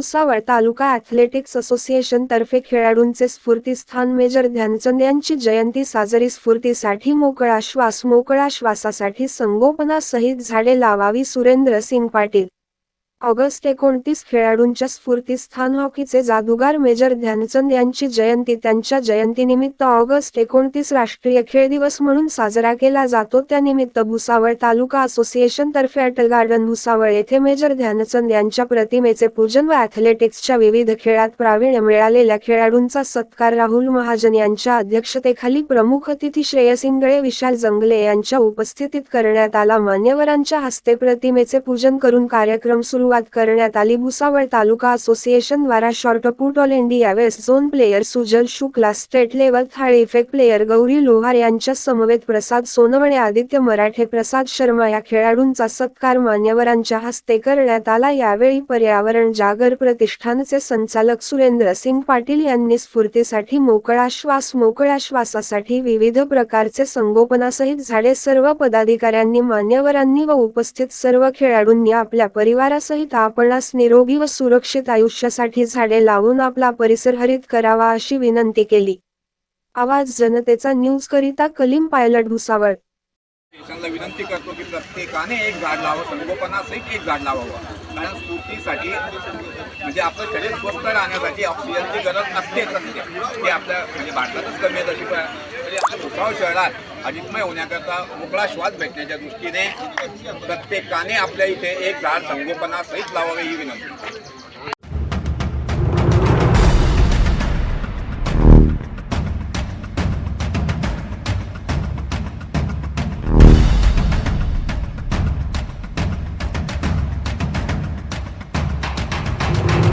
भुसावळ तालुका athletics association तर्फे खेळाडूंचे स्फूर्तीस्थान major Dhyanchand यांची जयंती साजरी स्फूर्तीसाठी मोकळा श्वास मोकळा श्वासासाठी संगोपनासहित झाडे लावावी सुरेंद्र सिंग पाटील. ऑगस्ट एकोणतीस खेळाडूंच्या स्फूर्तीस्थान हॉकीचे जादूगार मेजर ध्यानचंद यांची जयंती त्यांच्या जयंतीनिमित्त ऑगस्ट एकोणतीस राष्ट्रीय खेळ दिवस म्हणून साजरा केला जातो. त्यानिमित्त भुसावळ तालुका असोसिएशन तर्फे अटल गार्डन भुसावळ येथे मेजर ध्यानचंद यांच्या प्रतिमेचे पूजन व ॲथलेटिक्सच्या विविध खेळात प्रावीण्य मिळालेल्या खेळाडूंचा सत्कार राहुल महाजन यांच्या अध्यक्षतेखाली प्रमुख अतिथी श्रेयस इंगळे विशाल जंगले यांच्या उपस्थितीत करण्यात आला. मान्यवरांच्या हस्ते प्रतिमेचे पूजन करून कार्यक्रम सुरू सुरुवात करण्यात आली. भुसावळ तालुका असोसिएशन द्वारा shot put all India west zone player Sujal Shukla state level थाळी इफेक्ट प्लेयर गौरी लोहार यांच्या समवेत प्रसाद सोनवणे आदित्य मराठे प्रसाद शर्मा या खेळाडूंचा सत्कार मान्यवरांच्या हस्ते करण्यात आला. यावेळी पर्यावरण जागर प्रतिष्ठानचे संचालक सुरेंद्र सिंग पाटील यांनी स्फूर्तीसाठी मोकळा श्वास मोकळ्या श्वासासाठी विविध प्रकारचे संगोपनासहित झाडे सर्व पदाधिकाऱ्यांनी मान्यवरांनी व उपस्थित सर्व खेळाडूंनी आपल्या परिवारासहित आपणास निरोगी व सुरक्षित आयुष्यासाठी झाडे लावून आपला परिसर हरित करावा अशी विनंती केली. आवाज जनतेचा न्यूज करिता कलीम पायलट भुसावळ. देशांना विनंती करतो की प्रत्येकाने एक झाड लावा संगोपनासहित एक झाड लावावं. कारण स्फूर्तीसाठी म्हणजे आपलं शरीर स्वस्त राहण्यासाठी ऑक्सिजनची गरज असतेच असते ती आपल्या म्हणजे भारतातच कमी आहे तशी पण म्हणजे आपल्या भुसावळ शहरात अजितमय होण्याकरता मोकळा श्वास भेटण्याच्या दृष्टीने प्रत्येकाने आपल्या इथे एक झाड संगोपनासहित लावावे ही विनंती.